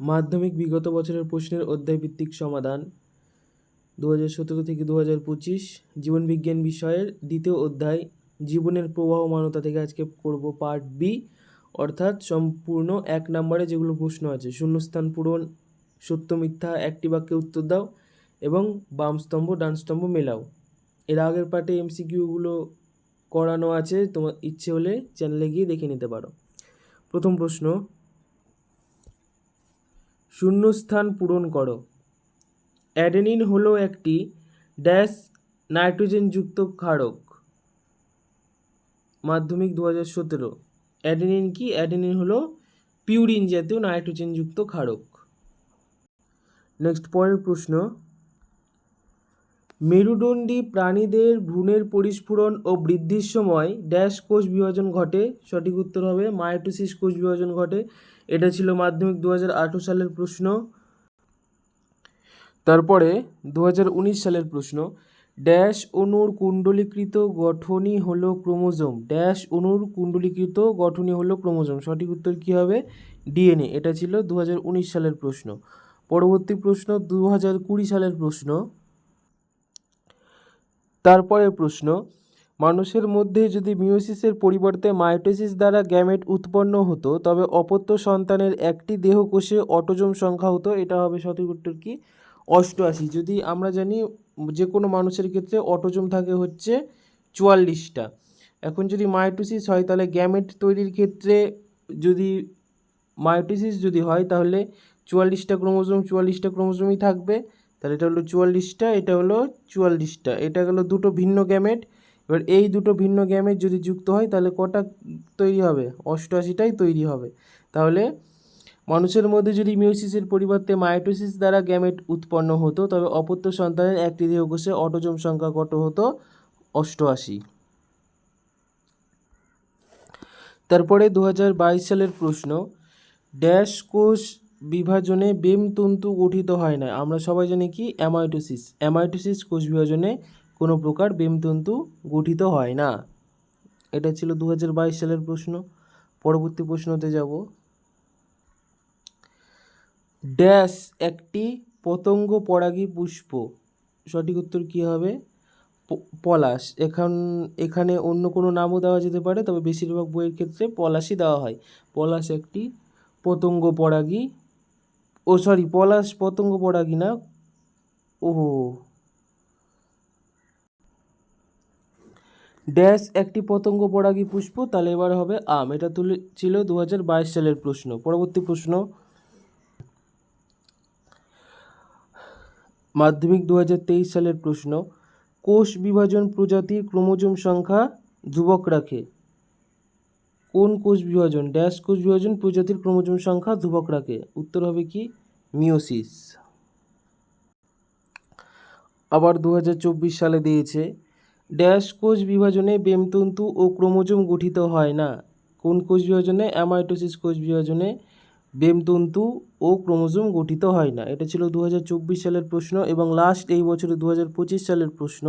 মাধ্যমিক বিগত বছরের প্রশ্নের অধ্যায়ভিত্তিক সমাধান দু হাজার সতেরো থেকে দু হাজার পঁচিশ, জীবনবিজ্ঞান বিষয়ের দ্বিতীয় অধ্যায়, জীবনের প্রবাহমানতা থেকে আজকে করব পার্ট বি, অর্থাৎ সম্পূর্ণ এক নম্বরে যেগুলো প্রশ্ন আছে, শূন্যস্থান পূরণ, সত্য মিথ্যা, একটি বাক্যে উত্তর দাও এবং বাম স্তম্ভ, ডান স্তম্ভ মেলাও। এর আগের পার্টে এমসিকিউগুলো করানো আছে, তোমার ইচ্ছে হলে চ্যানেলে গিয়ে দেখে নিতে পারো। প্রথম প্রশ্ন শূন্যস্থান পূরণ করো। অ্যাডেনিন হলো একটি ড্যাশ নাইট্রোজেনযুক্ত ক্ষারক। মাধ্যমিক দু হাজার সতেরো। অ্যাডেনিন কি? অ্যাডেনিন হলো পিউরিন জাতীয় নাইট্রোজেনযুক্ত ক্ষারক। নেক্সট পরের প্রশ্ন। মেরুদণ্ডী প্রাণীদের ভ্রূণের পরিস্ফুরণ ও বৃদ্ধির সময় ড্যাশ কোষ বিভাজন ঘটে। সঠিক উত্তর হবে মায়োটোসিস কোষ বিভাজন ঘটে। এটা ছিল মাধ্যমিক দু হাজার আঠেরো সালের প্রশ্ন। তারপরে দু হাজার উনিশ সালের প্রশ্ন, ড্যাশ অণুর কুণ্ডলীকৃত গঠনই হলো ক্রোমোজোম। ড্যাশ অণুর কুণ্ডলীকৃত গঠনই হলো ক্রোমোজোম। সঠিক উত্তর কী হবে? ডিএনএ। এটা ছিল দু হাজার উনিশ সালের প্রশ্ন। পরবর্তী প্রশ্ন দু হাজার কুড়ি সালের প্রশ্ন। তারপরের প্রশ্ন মানুষের মধ্যে যদি মিওসিসের পরিবর্তে মাইটোসিস দ্বারা গ্যামেট উৎপন্ন হতো, তবে অপত্য সন্তানের একটি দেহকোষে অটোজোম সংখ্যা হতো, এটা হবে সঠিক উত্তর কি? অষ্টআশি। যদি আমরা জানি, যে কোনো মানুষের ক্ষেত্রে অটোজোম থাকে হচ্ছে চুয়াল্লিশটা। এখন যদি মাইটোসিস হয়, তাহলে গ্যামেট তৈরির ক্ষেত্রে যদি মাইটোসিস যদি হয়, তাহলে চুয়াল্লিশটা ক্রোমোজোম চুয়াল্লিশটা ক্রোমোজোমই থাকবে। তাহলে এটা হলো চুয়াল্লিশটা, এটা হলো চুয়াল্লিশটা। এটা গেলো দুটো ভিন্ন গ্যামেট এবার এই দুটো ভিন্ন গ্যামেট যদি যুক্ত হয়, তাহলে কটা তৈরি হবে? অষ্টআশিটাই তৈরি হবে। তাহলে মানুষের মধ্যে যদি মিউসিসের পরিবর্তে মাইটোসিস দ্বারা গ্যামেট উৎপন্ন হতো, তবে অপত্য সন্তানের একটি দেহকোষে অটোজম সংখ্যা কত হতো? অষ্টআশি। তারপরে দু বাইশ সালের প্রশ্ন, ড্যাশ কোষ বিভাজনে বেম তন্তু গঠিত হয় না আমরা সবাই জানি কি? অ্যামাইটোসিস। অ্যামাইটোসিস কোষ বিভাজনে কোনো প্রকার বেমতন্তু গঠিত হয় না। এটা ছিল দু হাজার বাইশ সালের প্রশ্ন। পরবর্তী প্রশ্নতে যাব। ড্যাশ একটি পতঙ্গ পরাগী পুষ্প। সঠিক উত্তর কী হবে? পলাশ। এখান, এখানে অন্য কোনো নামও দেওয়া যেতে পারে, তবে বেশিরভাগ বইয়ের ক্ষেত্রে পলাশই দেওয়া হয়। পলাশ একটি পতঙ্গ পরাগী ও সরি পলাশ পতঙ্গ পরাগী না? ওহো। ড্যাশ একটি পতঙ্গ পরাগী পুষ্প, তাহলে এবার হবে আম। এটা তুলে, ছিল দু হাজার বাইশ সালের প্রশ্ন। পরবর্তী প্রশ্ন। মাধ্যমিক দু হাজার তেইশ সালের প্রশ্ন। কোষ বিভাজন প্রজাতির ক্রোমোজোম সংখ্যা ধ্রুবক রাখে। কোন কোষ বিভাজন? ড্যাশ কোষ বিভাজন প্রজাতির ক্রোমোজোম সংখ্যা ধ্রুবক রাখে। উত্তর হবে কি? মিওসিস আবার দু হাজার চব্বিশ সালে দিয়েছে। ড্যাশ কোষ বিভাজনে বেমতন্তু ও ক্রোমোজোম গঠিত হয় না। কোন কোষ বিভাজনে? অ্যামাইটোসিস কোষ বিভাজনে বেমতন্তু ও ক্রোমোজোম গঠিত হয় না। এটা ছিল দু হাজার চব্বিশ সালের প্রশ্ন এবং লাস্ট এই বছরে দু হাজার পঁচিশ সালের প্রশ্ন।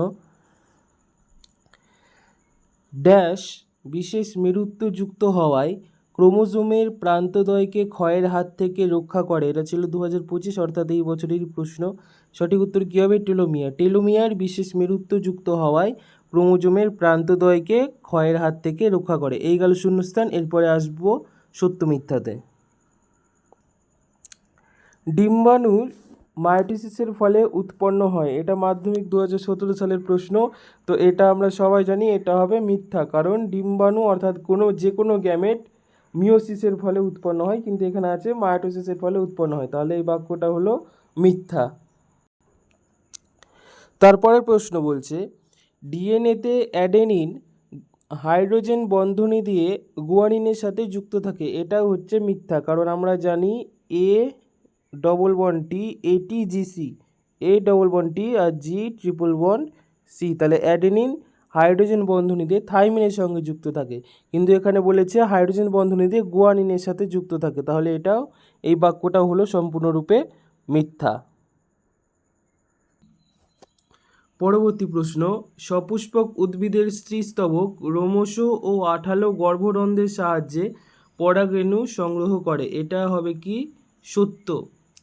ড্যাশ বিশেষ মেরুত্বযুক্ত হওয়ায় ক্রোমোজোমের প্রান্তদ্বয়কে ক্ষয়ের হাত থেকে রক্ষা করে। এটা ছিল দু হাজার পঁচিশ, অর্থাৎ এই বছরের প্রশ্ন। সঠিক উত্তর কী হবে? টেলোমিয়ার। টেলোমিয়ার বিশেষ মেরুত্বযুক্ত হওয়ায় ক্রোমোজোমের প্রান্তদ্বয়কে ক্ষয়ের হাত থেকে রক্ষা করে। এই গেল শূন্যস্থান, এরপরে আসব সত্য মিথ্যাতে। ডিম্বাণুর মায়োটিসিসের ফলে উৎপন্ন হয়। এটা মাধ্যমিক দু সতেরো সালের প্রশ্ন। তো এটা আমরা সবাই জানি, এটা হবে মিথ্যা। কারণ ডিম্বাণু অর্থাৎ কোনো যে কোনো গ্যামেট মিওসিসের ফলে উৎপন্ন হয়, কিন্তু এখানে আছে মায়োটোসিসের ফলে উৎপন্ন হয়। তাহলে এই বাক্যটা হলো মিথ্যা। তারপরে প্রশ্ন বলছে, ডিএনএতে অ্যাডেনিন, হাইড্রোজেন বন্ধনী দিয়ে গুয়ানিনের সাথে যুক্ত থাকে, এটা হচ্ছে মিথ্যা, কারণ আমরা জানি এ double one T A T G C A double one T R G triple one C তাহলে অ্যাডেনিন হাইড্রোজেন বন্ধনীতে থাইমিনের সঙ্গে যুক্ত থাকে। কিন্তু এখানে বলেছে হাইড্রোজেন বন্ধনী দিয়ে গুয়ানিনের সাথে যুক্ত থাকে। তাহলে এটাও, এই বাক্যটা হলো সম্পূর্ণরূপে মিথ্যা। পরবর্তী প্রশ্ন, সপুষ্পক উদ্ভিদের স্ত্রীস্তবক রোমশ ও আঠালো গর্ভরন্ধ্রের সাহায্যে পরাগরেণু সংগ্রহ করে। এটা হবে কি? সত্য।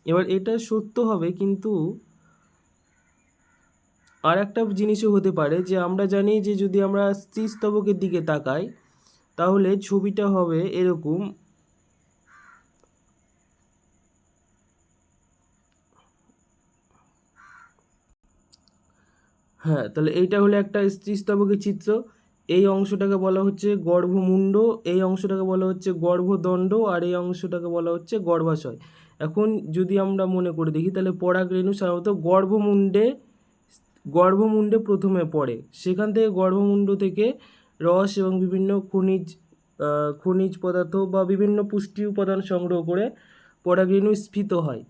এবার এটা সত্য হবে কিন্তু আর একটা জিনিসও হতে পারে যে আমরা জানি যে যদি আমরা স্তবকের দিকে তাকাই, তাহলে ছবিটা হবে এরকম। হ্যাঁ তাহলে এইটা হলো একটা স্ত্রীস্তবকের চিত্র। এই অংশটাকে বলা হচ্ছে গর্ভমুণ্ড, এই অংশটাকে বলা হচ্ছে গর্ভদণ্ড, আর এই অংশটাকে বলা হচ্ছে গর্ভাশয়। এখন যদি আমরা মনে করে দেখি, তাহলে পরাগরেণু সাধারণত গর্ভমুণ্ডে গর্ভমুণ্ডে প্রথমে পড়ে। সেখান থেকে গর্ভমুণ্ড থেকে রস এবং বিভিন্ন খনিজ খনিজ পদার্থ বা বিভিন্ন পুষ্টি উপাদান সংগ্রহ করে পরাগরেণু স্ফীত হয়।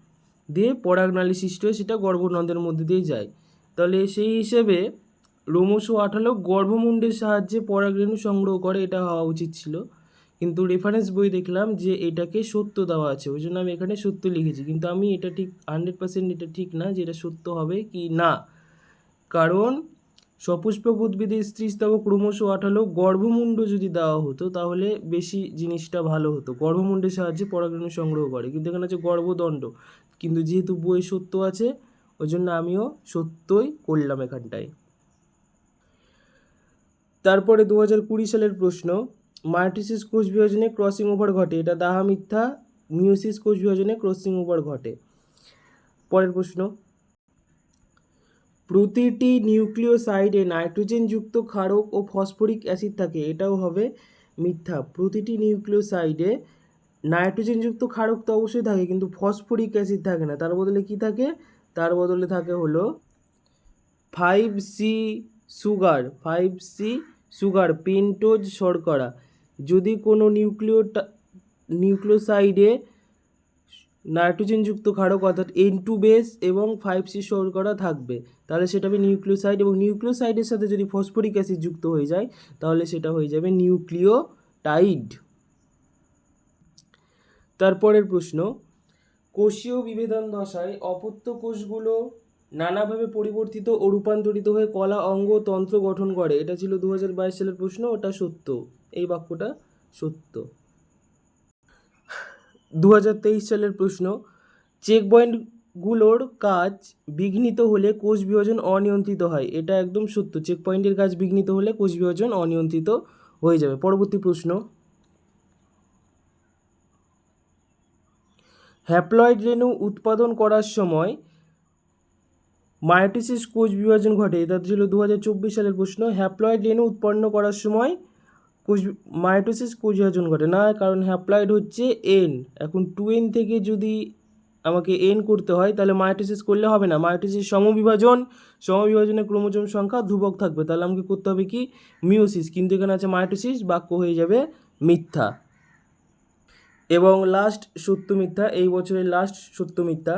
দিয়ে পরাগনালী সৃষ্টি হয়ে, সেটা গর্ভনন্দের মধ্যে দিয়ে যায়। তাহলে সেই হিসেবে রোমশ আঠালো গর্ভমুণ্ডের সাহায্যে পরাগরেণু সংগ্রহ করে, এটা হওয়া উচিত ছিল। কিন্তু রেফারেন্স বই দেখলাম যে এটাকে সত্য দেওয়া আছে, ওই জন্য আমি এখানে সত্য লিখেছি। কিন্তু আমি এটা ঠিক হান্ড্রেড পার্সেন্ট এটা ঠিক না যে এটা সত্য হবে কি না। কারণ সপুষ্পক উদ্ভিদের স্ত্রীস্তবক ক্রমশ আঠালো। গর্ভমুণ্ড যদি দেওয়া হতো, তাহলে বেশি জিনিসটা ভালো হতো। গর্ভমুণ্ডের সাহায্যে পরাগরেণু সংগ্রহ করে। কিন্তু এখানে আছে গর্ভদণ্ড। কিন্তু যেহেতু বই সত্য আছে ওই জন্য আমিও সত্যই করলাম এখানটায়। তারপরে দু হাজার কুড়ি সালের প্রশ্ন, মায়োটিসিস কোষ বিভাজনে ক্রসিং ওভার ঘটে। এটা দাহা মিথ্যা মিওসিস কোষ বিভাজনে ক্রসিং ওভার ঘটে। পরের প্রশ্ন প্রতিটি নিউক্লিওসাইডে নাইট্রোজেনযুক্ত ক্ষারক ও ফসফরিক অ্যাসিড থাকে, এটাও হবে মিথ্যা। প্রতিটি নিউক্লিওসাইডে নাইট্রোজেনযুক্ত ক্ষারক তো অবশ্যই থাকে, কিন্তু ফসফরিক অ্যাসিড থাকে না। তার বদলে কি থাকে? তার বদলে থাকে হলো five C sugar, five C sugar, pentose শর্করা। যদি কোনো নিউক্লিওটা, নিউক্লিওসাইডে নাইট্রোজেনযুক্ত ক্ষারক অর্থাৎ এন টু বেস এবং ফাইভ সি শর্করা থাকবে। তাহলে সেটা হবে নিউক্লিওসাইড এবং নিউক্লিওসাইডের সাথে যদি ফসফরিক অ্যাসিড যুক্ত হয়ে যায়, তাহলে সেটা হয়ে যাবে নিউক্লিওটাইড। তারপরের প্রশ্ন, কোষীয় বিভেদন দশায় অপত্য কোষগুলো নানাভাবে পরিবর্তিত ও রূপান্তরিত হয়ে কলা, অঙ্গ, তন্ত্র গঠন করে। এটা ছিল দু হাজার বাইশ সালের প্রশ্ন, ওটা সত্য। এই বাক্যটা সত্য। দু হাজার তেইশ সালের প্রশ্ন চেক পয়েন্টগুলোর কাজ বিঘ্নিত হলে কোষ বিভাজন অনিয়ন্ত্রিত হয়। এটা একদম সত্য চেক পয়েন্টের কাজ বিঘ্নিত হলে কোষ বিভাজন অনিয়ন্ত্রিত হয়ে যাবে। পরবর্তী প্রশ্ন হ্যাপ্লয়েড রেণু উৎপাদন করার সময় মায়োটিসিস কোষ বিভাজন ঘটে। এটা ছিল দু হাজার চব্বিশ সালের প্রশ্ন হ্যাপ্লয়েড রেণু উৎপন্ন করার সময় কোষ মায়োটোসিস কোষ বিভাজন ঘটে। না, কারণ হ্যাপ্লয়েড হচ্ছে এন এখন টু এন থেকে যদি আমাকে এন করতে হয়, তাহলে মায়োটোসিস করলে হবে না। মায়োটোসিস সমবিভাজন। সমবিভাজনের ক্রোমোজোম সংখ্যা ধ্রুবক থাকবে। তাহলে আমাকে করতে হবে কি? মিওসিস কিন্তু এখানে আছে মায়োটোসিস বাক্য হয়ে যাবে মিথ্যা। এবং লাস্ট সত্য মিথ্যা, এই বছরের লাস্ট সত্য মিথ্যা।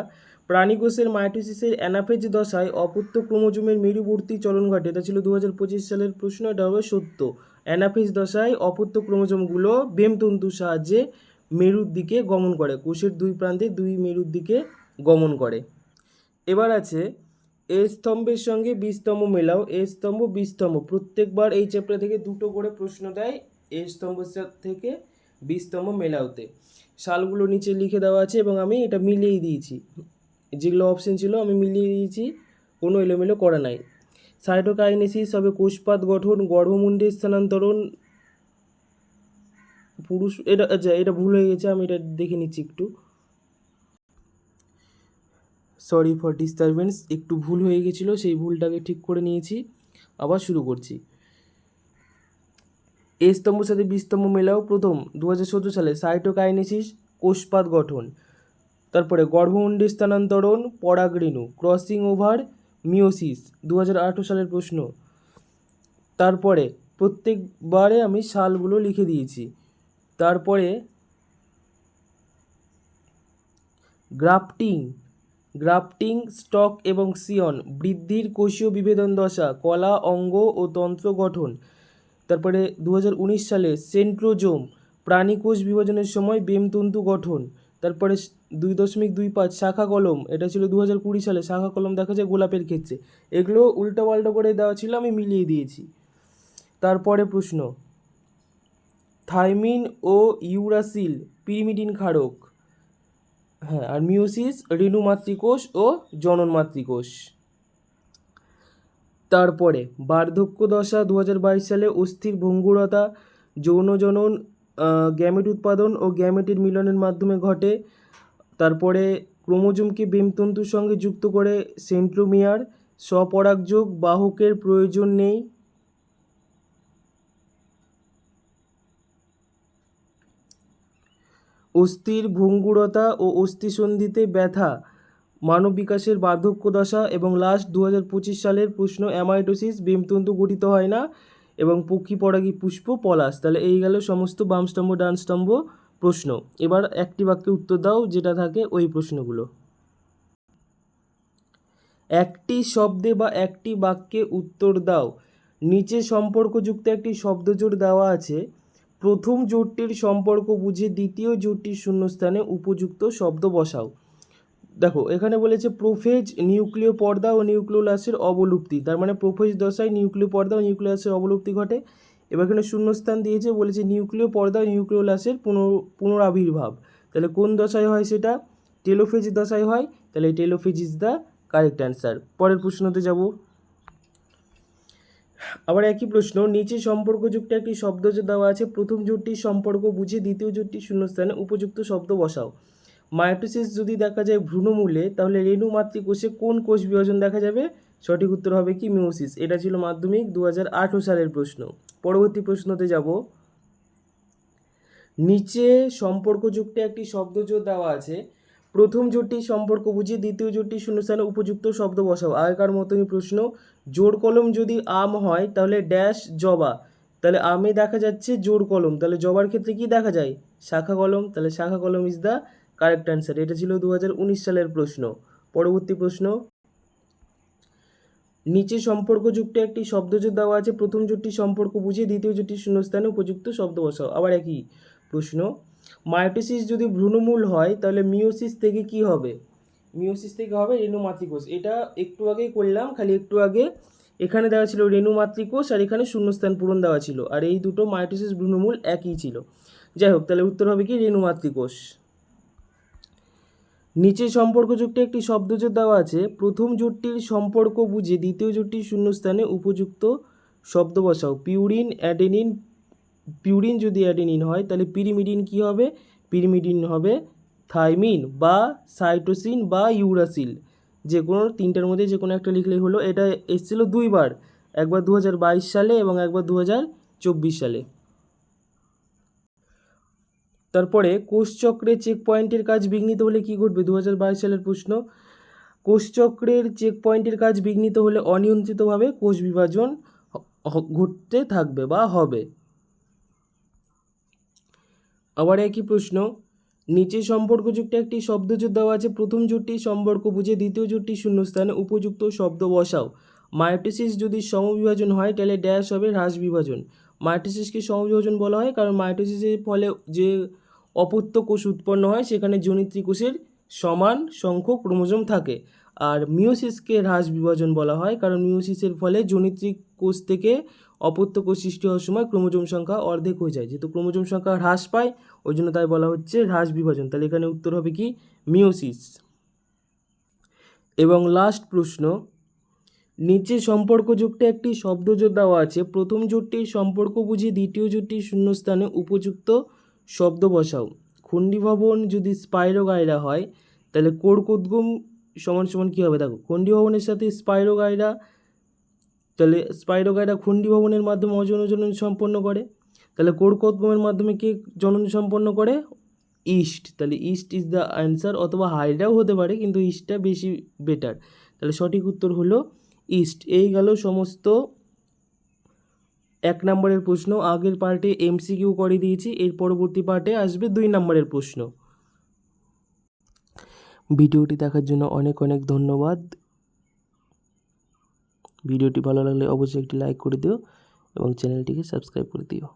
প্রাণীকোষের মায়োটোসিসের অ্যানাফেজ দশায় অপত্য ক্রোমোজোমের মেরুবর্তী চলন ঘটে, এটা ছিল দু হাজার পঁচিশ সালের প্রশ্ন, এটা হবে সত্য। অ্যানাফেজ দশায় অপত্য ক্রোমোজোমগুলো বেমতন্তুর সাহায্যে মেরুর দিকে গমন করে, কোষের দুই প্রান্তে দুই মেরুর দিকে গমন করে। এবার আছে, এ স্তম্ভের সঙ্গে বিস্তম্ভ মেলাও, এ স্তম্ভ বিস্তম্ভ প্রত্যেকবার এই চ্যাপ্টার থেকে দুটো করে প্রশ্ন দেয়, এ স্তম্ভ থেকে বি স্তম্ভ মেলাওতে। সালগুলো নিচে লিখে দেওয়া আছে এবং আমি এটা মিলিয়ে দিয়েছি। যেগুলো অপশন ছিল আমি মিলিয়ে দিয়েছি, কোনো এলোমেলো করা নাই। সাইটোকাইনেসিস হবে কোষপাত গঠন গর্ভমুণ্ডের স্থানান্তরণ, পুরুষ, এটা আচ্ছা এটা ভুল হয়ে গেছে, আমি এটা দেখে নিচ্ছি একটু। সরি ফর ডিস্টারবেন্স একটু ভুল হয়ে গেছিল, সেই ভুলটাকে ঠিক করে নিয়েছি। আবার শুরু করছি। এ স্তম্ভের সাথে বি স্তম্ভ মেলাও প্রথম দু হাজার সতেরো সালে সাইটোকাইনেসিস কোষপাত গঠন। তারপরে গর্ভমুণ্ডে স্থানান্তরণ, পরাগরেণু, ক্রসিং ওভার মিওসিস দু হাজার আঠেরো সালের প্রশ্ন। তারপরে প্রত্যেকবারে আমি সালগুলো লিখে দিয়েছি। তারপরে গ্রাফটিং গ্রাফটিং, স্টক এবং সিয়ন, বৃদ্ধির কোষীয় বিভেদন দশা, কলা, অঙ্গ ও তন্ত্র গঠন। তারপরে দু হাজার উনিশ সালে সেন্ট্রোজোম প্রাণীকোষ বিভাজনের সময় বেমতন্তু গঠন। তারপরে দুই দশমিক দুই পাঁচ শাখা কলম, এটা ছিল দু হাজার কুড়ি সালে শাখা কলম দেখা যায় গোলাপের ক্ষেত্রে। এগুলো উল্টো পাল্টা করে দেওয়া ছিল, আমি মিলিয়ে দিয়েছি। তারপরে প্রশ্ন, থাইমিন ও ইউরাসিল পিরিমিডিন ক্ষারক হ্যাঁ আর মিউসিস রেণু মাতৃকোষ ও জনন মাতৃকোষ তারপরে বার্ধক্য দশা দু হাজার বাইশ সালে অস্থির ভঙ্গুরতা, যৌন জনন গ্যামেট উৎপাদন ও গ্যামেটের মিলনের মাধ্যমে ঘটে। তারপরে ক্রোমোজোমকে বেমতন্তুর সঙ্গে যুক্ত করে সেন্ট্রোমিয়ার স্বপরাগযোগ, বাহকের প্রয়োজন নেই। অস্থির ভঙ্গুরতা ও অস্থিসন্ধিতে ব্যথা মানব বিকাশের বার্ধক্য দশা এবং লাস্ট দু হাজার পঁচিশ সালের প্রশ্ন অ্যামাইটোসিস বেমতন্তু গঠিত হয় না এবং পক্ষী পরাগী পুষ্প পলাশ। তাহলে এই গেল সমস্ত বাম স্তম্ভ, ডান স্তম্ভ প্রশ্ন। এবার একটি বাক্যে উত্তর দাও, যেটা থাকে ওই প্রশ্নগুলো। একটি শব্দে বা একটি বাক্যে উত্তর দাও। নিচে সম্পর্কযুক্ত একটি শব্দজোড় দেওয়া আছে। প্রথম জোটটির সম্পর্ক বুঝে দ্বিতীয় জোটটির শূন্যস্থানে উপযুক্ত শব্দ বসাও। দেখো, এখানে বলেছে প্রোফেজ নিউক্লিয় পর্দা ও নিউক্লিওলাসের অবলুপ্তি। তার মানে প্রোফেজ দশায় নিউক্লিয় পর্দা ও নিউক্লিয়াসের অবলুপ্তি ঘটে। এবার এখানে শূন্যস্থান দিয়েছে, বলেছে নিউক্লিয় পর্দা ও নিউক্লিওলাসের পুনর, পুনরাবির্ভাব। তাহলে কোন দশায় হয় সেটা? টেলোফেজ দশায় হয়। তাহলে telophase is the correct answer পরের প্রশ্নতে যাব। আবার একই প্রশ্ন, নিচে সম্পর্কযুক্ত একটি শব্দ দেওয়া আছে, প্রথম জোটটির সম্পর্ক বুঝে দ্বিতীয় জোটটির শূন্যস্থানে উপযুক্ত শব্দ বসাও। মায়োটোসিস যদি দেখা যায় ভ্রূণমূলে, তাহলে রেণু মাতৃকোষে কোন কোষ বিভাজন দেখা যাবে? সঠিক উত্তর হবে কি মিওসিস এটা ছিল মাধ্যমিক দু হাজার সালের প্রশ্ন। পরবর্তী প্রশ্নতে যাব। নিচে সম্পর্কযুক্ত একটি শব্দজোড় দেওয়া আছে। প্রথম জোটটির সম্পর্ক বুঝে দ্বিতীয় জোটটির শূন্যস্থানে উপযুক্ত শব্দ বসাও। আগেকার মতনই প্রশ্ন, জোর কলম যদি আম হয়, তাহলে ড্যাশ জবা। তাহলে আমে দেখা যাচ্ছে জোর কলম। তাহলে জবার ক্ষেত্রে কি দেখা যায়? শাখা কলম। তাহলে শাখা কলম ইজ দ্য কারেক্ট অ্যান্সার এটা ছিল দু হাজার উনিশ সালের প্রশ্ন। পরবর্তী প্রশ্ন। নিচে সম্পর্কযুক্ত একটি শব্দজোড় দেওয়া আছে, প্রথম জোটটির সম্পর্ক বুঝিয়ে দ্বিতীয় জোটটির শূন্যস্থানে উপযুক্ত শব্দ বসাও। আবার একই প্রশ্ন। মায়োটোসিস যদি ভ্রূণমূল হয়, তাহলে মিওসিস থেকে কি হবে? মিওসিস থেকে হবে রেণু মাতৃকোষ এটা একটু আগেই করলাম, খালি একটু আগে এখানে দেওয়া ছিল রেণু মাতৃকোষ আর এখানে শূন্যস্থান পূরণ দেওয়া ছিল। আর এই দুটো মায়োটোসিস ভ্রূণমূল একই ছিল। যাই হোক, তাহলে উত্তর হবে কি রেণু মাতৃকোষ নিচে সম্পর্কযুক্ত একটি শব্দজোড় দেওয়া আছে, প্রথম জোটটির সম্পর্ক বুঝে দ্বিতীয় জোটটির শূন্যস্থানে উপযুক্ত শব্দ বসাও। পিউরিন, অ্যাডেনিন, পিউরিন যদি অ্যাডেনিন হয়, তাহলে পিরিমিডিন কি হবে? পিরিমিডিন হবে থাইমিন বা সাইটোসিন বা ইউরাসিল। যে কোনো তিনটার মধ্যে যে কোনো একটা লিখলেই হলো। এটা এসেছিল দুইবার, একবার দু হাজার বাইশ সালে এবং একবার দু হাজার চব্বিশ সালে। তারপরে কোষচক্রে চেক পয়েন্টের কাজ বিঘ্নিত হলে কি ঘটবে? দু হাজার বাইশ সালের প্রশ্ন। কোষচক্রের চেক পয়েন্টের কাজ বিঘ্নিত হলে অনিয়ন্ত্রিতভাবে কোষ বিভাজন ঘটতে থাকবে বা হবে। আবার একই প্রশ্ন। নিচে সম্পর্কযুক্ত একটি শব্দজোড় দেওয়া আছে। প্রথম জোটটির সম্পর্ক বুঝে দ্বিতীয় জোটটির শূন্যস্থানে উপযুক্ত শব্দ বসাও। মায়োটোসিস যদি সমবিভাজন হয়, তাহলে ড্যাশ হবে হ্রাস বিভাজন। মায়োটোসিসকে সমবিভাজন বলা হয়, কারণ মায়োটোসিসের ফলে যে অপত্য কোষ উৎপন্ন হয়, সেখানে জনিত্রী কোষের সমান সংখ্যক ক্রোমোজোম থাকে। আর মিওসিসকে হ্রাস বিভাজন বলা হয়, কারণ মিওসিসের ফলে জনিত্রী কোষ থেকে অপত্য কোষ সৃষ্টি হওয়ার সময় ক্রোমোজোম সংখ্যা অর্ধেক হয়ে যায়। যেহেতু ক্রোমোজোম সংখ্যা হ্রাস পায়, ওই জন্য তাই বলা হচ্ছে হ্রাস বিভাজন। তাহলে এখানে উত্তর হবে কি? মিওসিস এবং লাস্ট প্রশ্ন নিচে সম্পর্কযুক্ত একটি শব্দজোড় দেওয়া আছে। প্রথম জোটটির সম্পর্ক বুঝে দ্বিতীয় জোটটির শূন্যস্থানে উপযুক্ত শব্দ বসাও। খণ্ডীভবন যদি স্পাইরোগাইরা হয়, তাহলে কোড়কোদ্গম সমান সমান কী হবে? দেখো, খণ্ডীভবনের সাথে স্পাইরোগাইরা, তাহলে স্পাইরোগাইরা খণ্ডীভবনের মাধ্যমে অজনজনন সম্পন্ন করে। তাহলে কোড়কোদ্গমের মাধ্যমে কে জনন সম্পন্ন করে? ইস্ট। তাহলে ইস্ট ইজ দ্য অ্যান্সার, অথবা হাইডাও হতে পারে, কিন্তু ইস্টটা বেশি বেটার। তাহলে সঠিক উত্তর হলো ইস্ট। এই গেল সমস্ত এক নম্বরের প্রশ্ন। আগের পার্টে এমসিকিউ করে দিয়েছি, এর পরবর্তী পার্টে আসবে দুই নম্বরের প্রশ্ন। ভিডিওটি দেখার জন্য অনেক অনেক ধন্যবাদ। ভিডিওটি ভালো লাগলে অবশ্যই একটি লাইক করে দিও এবং চ্যানেলটিকে সাবস্ক্রাইব করে দিও।